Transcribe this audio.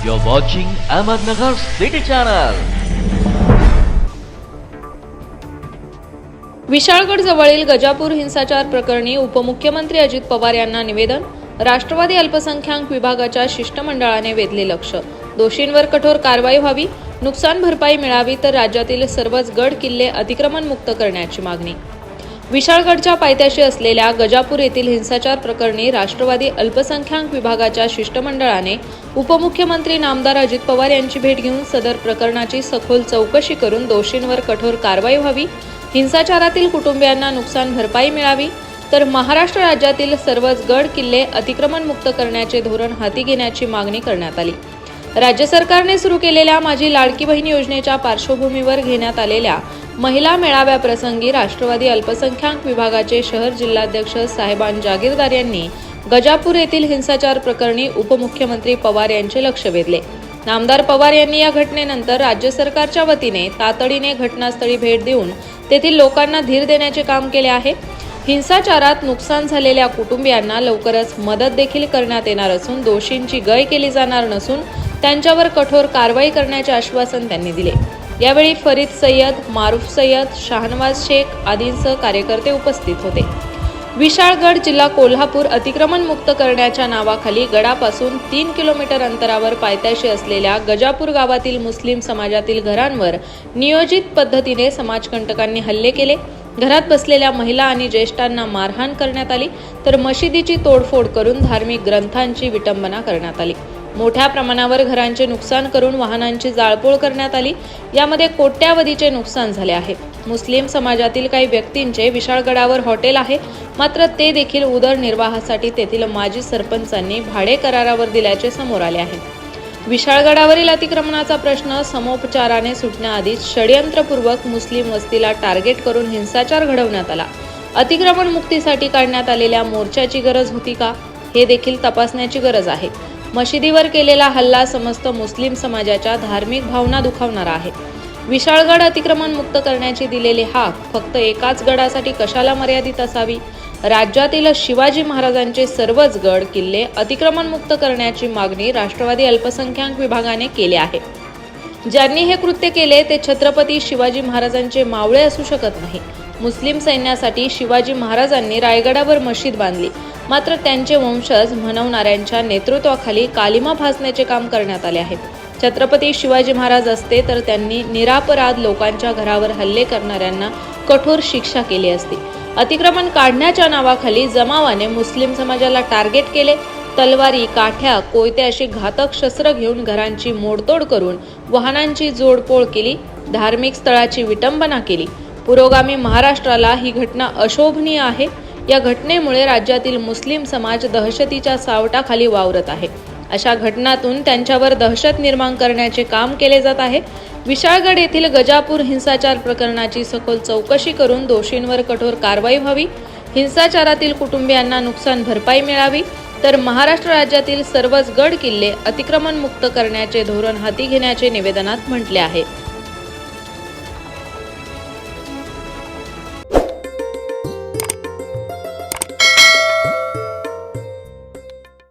You're watching Ahmednagar City Channel. Vishalgad जवळील गजापूर हिंसाचार प्रकरणी उपमुख्यमंत्री अजित पवार यांना निवेदन राष्ट्रवादी अल्पसंख्याक विभागाच्या शिष्टमंडळाने वेधले लक्ष दोषींवर कठोर कारवाई व्हावी नुकसान भरपाई मिळावी तर राज्यातील सर्वच गड किल्ले अतिक्रमण मुक्त करण्याची मागणी विशाळगडच्या पायथ्याशी असलेल्या गजापूर येथील हिंसाचार प्रकरणी राष्ट्रवादी अल्पसंख्याक विभागाच्या शिष्टमंडळाने उपमुख्यमंत्री नामदार अजित पवार यांची भेट घेऊन सदर प्रकरणाची सखोल चौकशी करून दोषींवर कठोर कारवाई व्हावी हिंसाचारातील कुटुंबियांना नुकसान भरपाई मिळावी तर महाराष्ट्र राज्यातील सर्वच गड किल्ले अतिक्रमणमुक्त करण्याचे धोरण हाती घेण्याची मागणी करण्यात आली. राज्य सरकारने सुरू केलेल्या माझी लाडकी बहीण योजनेच्या पार्श्वभूमीवर घेण्यात आलेल्या महिला मेळाव्याप्रसंगी राष्ट्रवादी अल्पसंख्याक विभागाचे शहर जिल्हाध्यक्ष साहेबान जागीरदार यांनी गजापूर येथील हिंसाचार प्रकरणी उपमुख्यमंत्री पवार यांचे लक्ष वेधले. नामदार पवार यांनी या घटनेनंतर राज्य सरकारच्या वतीने तातडीने घटनास्थळी भेट देऊन तेथील लोकांना धीर देण्याचे काम केले आहे. हिंसाचारात नुकसान झालेल्या कुटुंबियांना लवकरच मदत देखील करण्यात येणार असून दोषींची गय केली जाणार नसून त्यांच्यावर कठोर कारवाई करण्याचे आश्वासन त्यांनी दिले. यावेळी फरीद सय्यद मारूफ सय्यद शाहनवाज शेख आदींसह कार्यकर्ते उपस्थित होते. विशाळगड जिल्हा कोल्हापूर अतिक्रमण मुक्त करण्याच्या नावाखाली गडापासून तीन किलोमीटर अंतरावर पायथ्याशी असलेल्या गजापूर गावातील मुस्लिम समाजातील घरांवर नियोजित पद्धतीने समाजकंटकांनी हल्ले केले. घरात बसलेल्या महिला आणि ज्येष्ठांना मारहाण करण्यात आली तर मशिदीची तोडफोड करून धार्मिक ग्रंथांची विटंबना करण्यात आली. मोठ्या प्रमाणावर घरांचे नुकसान करून वाहनांची जाळपोळ करण्यात आली. यामध्ये कोट्यावधीचे नुकसान झाले आहे. मुस्लिम समाजातील काही व्यक्तींचे विशाळगडावर हॉटेल आहे. मात्र ते देखील उदरनिर्वाहासाठी तेथील माजी सरपंचांनी भाडे करारावर दिल्याचे समोर आले आहे. विशाळगडावरील अतिक्रमणाचा प्रश्न समोपचाराने सुटण्याआधीच षडयंत्रपूर्वक मुस्लिम वस्तीला टार्गेट करून हिंसाचार घडवण्यात आला. अतिक्रमण मुक्तीसाठी काढण्यात आलेल्या मोर्चाची गरज होती का? हे देखील तपासण्याची गरज आहे. मशिदीवर केलेला हल्ला समस्त मुस्लिम समाजाच्या धार्मिक भावना दुखावणारा आहे. विशाळगड अतिक्रमण मुक्त करण्याची दिलेली हाक फक्त एकाच गडासाठी कशाला मर्यादित असावी? राज्यातील शिवाजी महाराजांचे सर्वच गड किल्ले अतिक्रमण मुक्त करण्याची मागणी राष्ट्रवादी अल्पसंख्याक विभागाने केली आहे. ज्यांनी हे कृत्य केले ते छत्रपती शिवाजी महाराजांचे मावळे असू शकत नाही. मुस्लिम सैन्यासाठी शिवाजी महाराजांनी रायगडावर मशीद बांधली. मात्र त्यांचे वंशज म्हणवणाऱ्यांच्या नेतृत्वाखाली कालिमा फासण्याचे काम करण्यात आले आहे. छत्रपती शिवाजी महाराज असते तर त्यांनी निरापराध लोकांच्या घरावर हल्ले करणाऱ्यांना कठोर शिक्षा केली असती. अतिक्रमण काढण्याच्या नावाखाली जमावाने मुस्लिम समाजाला टार्गेट केले. तलवारी काठ्या कोयते अशी घातक शस्त्र घेऊन घरांची मोडतोड करून वाहनांची जोडपोळ केली. धार्मिक स्थळाची विटंबना केली. पुरोगामी महाराष्ट्राला ही घटना अशोभनीय आहे. या घटनेमुळे राज्यातील मुस्लिम समाज दहशतीच्या सावटाखाली वावरत आहे. अशा घटनातून त्यांच्यावर दहशत निर्माण करण्याचे काम केले जात आहे. विशाळगड येथील गजापूर हिंसाचार प्रकरणाची सखोल चौकशी करून दोषींवर कठोर कारवाई व्हावी. हिंसाचारातील कुटुंबियांना नुकसान भरपाई मिळावी. तर महाराष्ट्र राज्यातील सर्वच गड किल्ले अतिक्रमणमुक्त करण्याचे धोरण हाती घेण्याचे निवेदनात म्हटले आहे.